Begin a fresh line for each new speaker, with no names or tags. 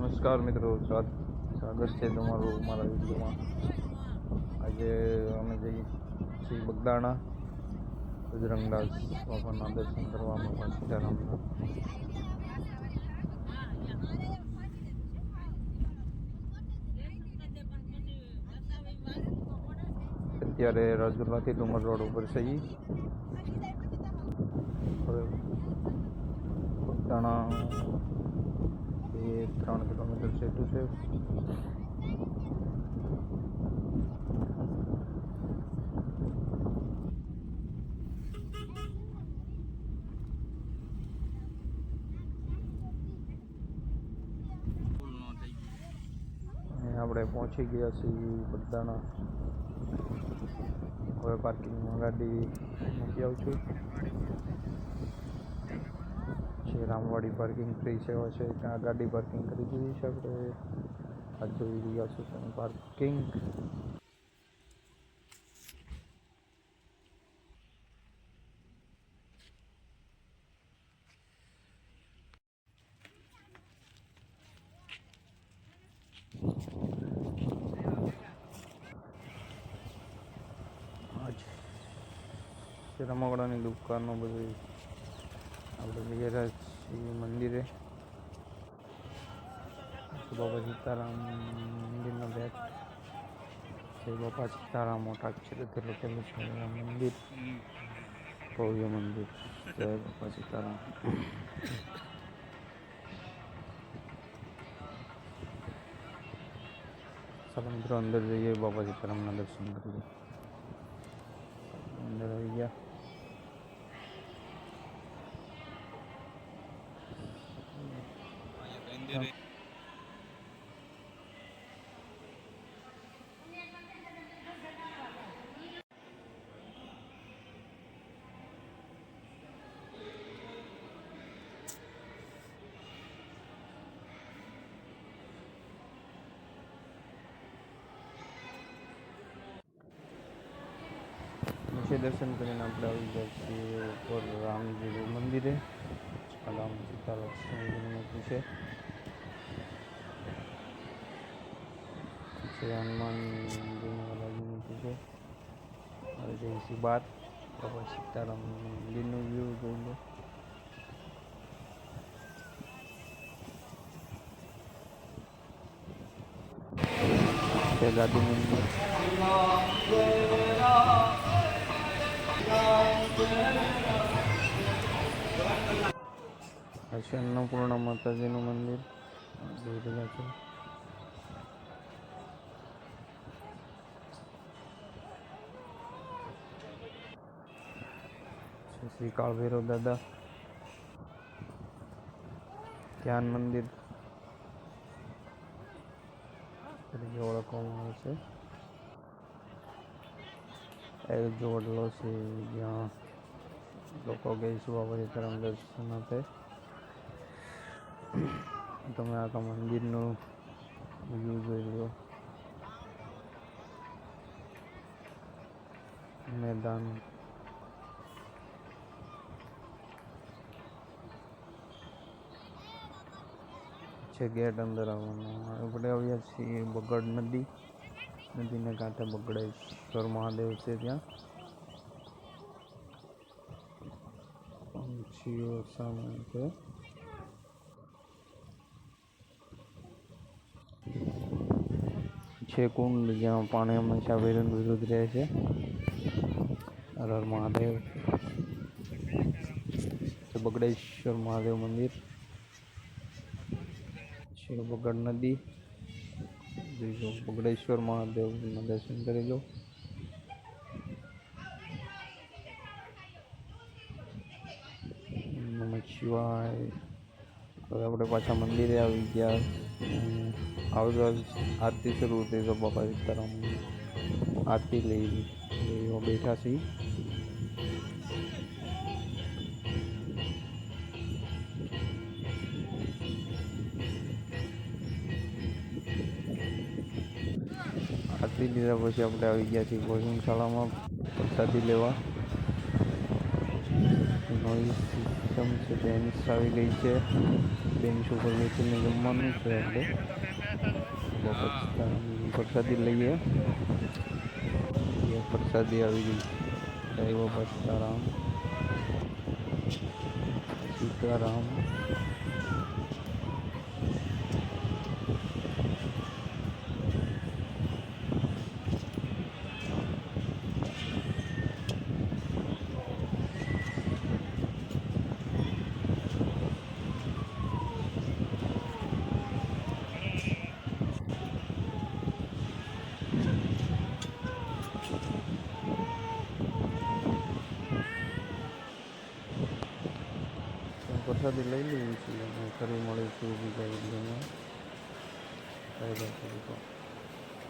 નમસ્કાર મિત્રો સ્વાગત છે તમારું મારા વિડીયોમાં આજે અમે જઈએ શ્રી બગદાણા બજરંગદાસ બાબાના દર્શન કરવા બાપા સીતારામના અત્યારે રાજુલાથી ડુમર રોડ ઉપર જઈ હવે બગદાણા એ ક્રાઉન કિલોમીટર સેતુ છે આપણે પહોંચી ગયા છીએ બડના ઓર પાર્કિંગ માં ગાડી મૂક્યા ઓ છે રામવાડી પાર્કિંગ ફ્રી સેવા છે ત્યાં ગાડી પાર્કિંગ કરી દીધી છે આપણે આ જોઈ રહ્યા છે તમે પાર્કિંગ રમકડાની દુકાનો બધી આપણે મેયરાજ મંદિરે બાબા સીતારામ મંદિરના બેગ છે બાબા સીતારામ મોટા અક્ષરે લખેલું છે મંદિર ભવ્ય મંદિર જય બાબા સીતારામ ચાલો મિત્રો અંદર જઈએ બાબા સીતારામના દર્શન કરીએ અંદર આવી ગયા से दर्शन करें आप राम जी के मंदिर है पीछे हनुमान वाला जी पीछे और जैसी बात बाबा सीताराम मंदिर व्यू जोड़ लो दादी मंदिर આ છે અન્નપૂર્ણા માતાજીનું મંદિર જોઈ રહ્યા છે શ્રી કાળભૈરવ દાદા ધ્યાન મંદિર તરીકે ઓળખવામાં આવે છે એ જોડલો છે જ્યાં લોકો ગઈ સુવા પછી તરંગ દર્શન આપે તમે આખા મંદિરનું વ્યૂ જોઈ લો મેદાન છે ગેટ અંદર આવવાનું આપણે આવ્યા છીએ બગડ નદી નદીને કાંઠે બગડેશ્વર મહાદેવ છે ત્યાં પંછીઓ સામે છે છે કુંડ જ્યાં પાણી હંમેશા વેરણ વિરુદ્ધ રહે છે હર હર મહાદેવ બગડેશ્વર મહાદેવ મંદિર છે બગડ નદી જોઈ બગડેશ્વર મહાદેવના દર્શન કરી લો નમઃ શિવાય હવે આપણે પાછા મંદિરે આવી ગયા අවුරුදු 37 රුපියක බපරි තරම් आती ले ली वो बैठा सी આરતી લીધા પછી આપણે આવી ગયા છીએ ભોજનશાળામાં પ્રસાદી લેવા નોઈસ સિસ્ટમ છે બેન્ચ આવી ગઈ છે બેન્ચ ઉપર બેસીને જમવાનું છે એટલે પ્રસાદી લઈએ એ પ્રસાદી આવી ગઈ જય બાબા સીતારામ સીતારામ પ્રસાદી લઈ લઈએ છીએ અને ફરી મળીશું બીજા વિડીયોમાં